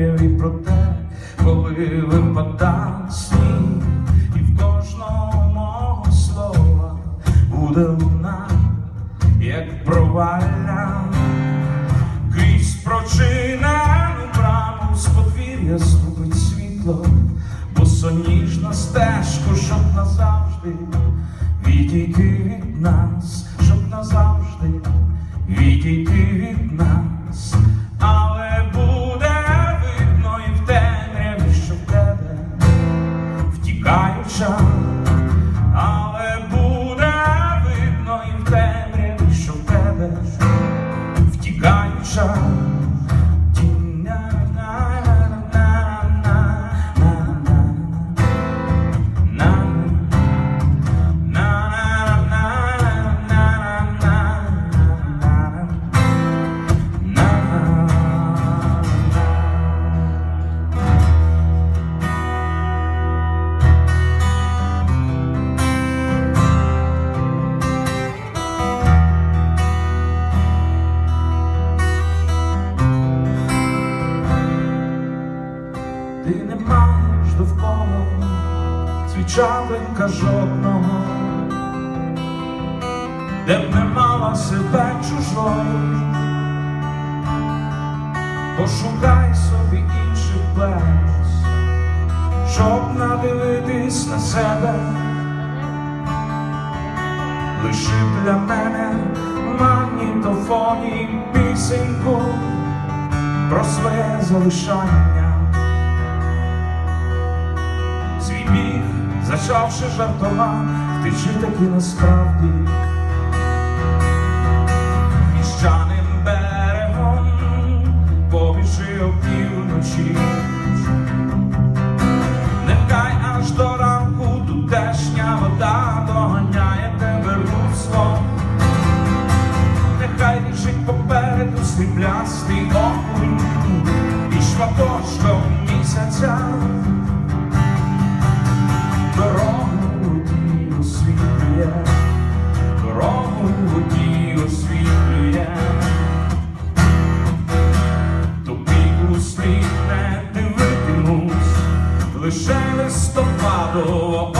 темряві про те, коли випадав сніг, і в кожного мого слова буде луна, як провалля, крізь прочинену браму з подвір'я ступить світло, босоніжна стежку, щоб назавжди відійти від нас, щоб назавжди відійти shine. Ти не маєш довкола свічатинка жодного, де б не мала себе чужою, пошукай собі інших плеч, щоб надивитись на себе, лиши для мене магнітофоні пісеньку про своє залишання. Біг, зачавши жартома, втечи таки насправді. Піщаним берегом, побіжи опівночі, нехай аж до ранку тутешня вода доганяє тебе руслом, нехай біжить попереду сріблястий окунь і шматочком слід не дивитимусь, лише листопадово